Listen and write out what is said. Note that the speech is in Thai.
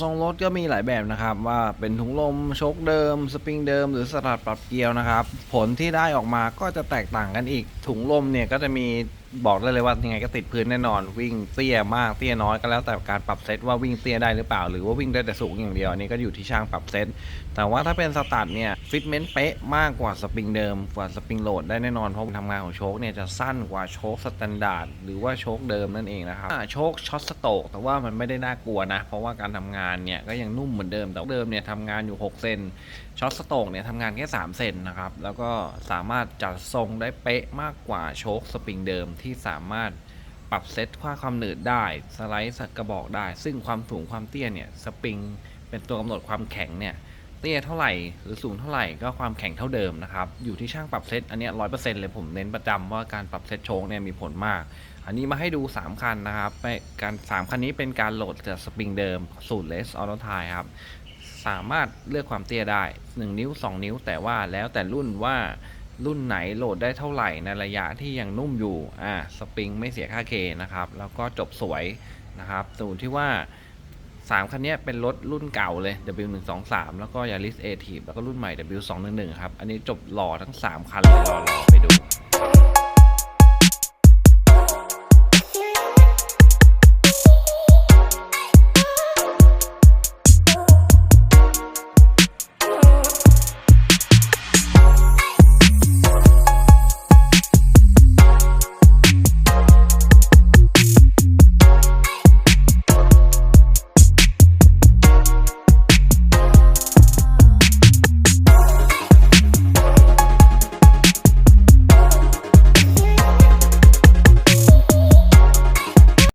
ทรงรถก็มีหลายแบบนะครับ ว่าเป็นถุงลมชกเดิม สปริงเดิม หรือสลัดปรับเกียวนะครับ ผลที่ได้ออกมาก็จะแตกต่างกันอีก ถุงลมเนี่ยก็จะมี บอกได้เลยว่ายังไงก็ติดพื้นแน่นอน วิ่งเตี้ยมากเตี้ยน้อยก็แล้วแต่การปรับเซตว่าวิ่งเตี้ยได้หรือเปล่า หรือว่าวิ่งได้แต่สูงอย่างเดียวอันนี้ก็อยู่ที่ช่างปรับเซตแต่ว่าถ้าเป็นสตัดเนี่ยฟิตเมนต์เป๊ะมากกว่าสปริงเดิมกว่าสปริงโหลดได้แน่นอนเพราะการทำงานของโชคเนี่ยจะสั้นกว่าโชคสแตนดาร์ดหรือว่าโชคเดิมนั่นเองนะครับโชคช็อตสโตกแต่ว่ามันไม่ได้น่ากลัวนะเพราะว่าการทำงานเนี่ยก็ยังนุ่มเหมือนเดิมแต่เดิมเนี่ยทำงานอยู่ 6 เซนช็อตสโตกเนี่ยทำงานแค่ 3 เซนนะครับแล้วก็สามารถจัดทรงได้เป๊ะมากกว่าโชคสปริงเดิมทที่สามารถปรับเซตค่าความหนืดได้ สไลด์สักกระบอกได้ ซึ่งความสูงความเตี้ยเนี่ยสปริงเป็นตัวกำหนดความแข็งเนี่ยเตี้ยเท่าไหร่หรือสูงเท่าไหร่ก็ความแข็งเท่าเดิมนะครับอยู่ที่ช่างปรับเซตอันนี้ร้อยเปอร์เซ็นต์เลยผมเน้นประจำว่าการปรับเซตโชคเนี่ยมีผลมาก อันนี้มาให้ดู 3 คันนะครับการ3คันนี้เป็นการโหลดจากสปริงเดิมสูตรเลสออโตไทครับสามารถเลือกความเตี้ยได้ 1 นิ้ว 2 นิ้วแต่ว่าแล้วแต่รุ่นว่า รุ่นไหนโหลดได้เท่าไหร่ในระยะที่ยังนุ่มอยู่ อ่า สปริงไม่เสียค่าเคนะครับ แล้วก็จบสวยนะครับสูตรที่ว่า 3 คันนี้เป็นรถรุ่นเก่าเลย W123 แล้วก็ Yaris a t i v แล้วก็รุ่นใหม่ W211 ครับ อันนี้จบหล่อทั้ง 3 คันเลยรอรอไปดู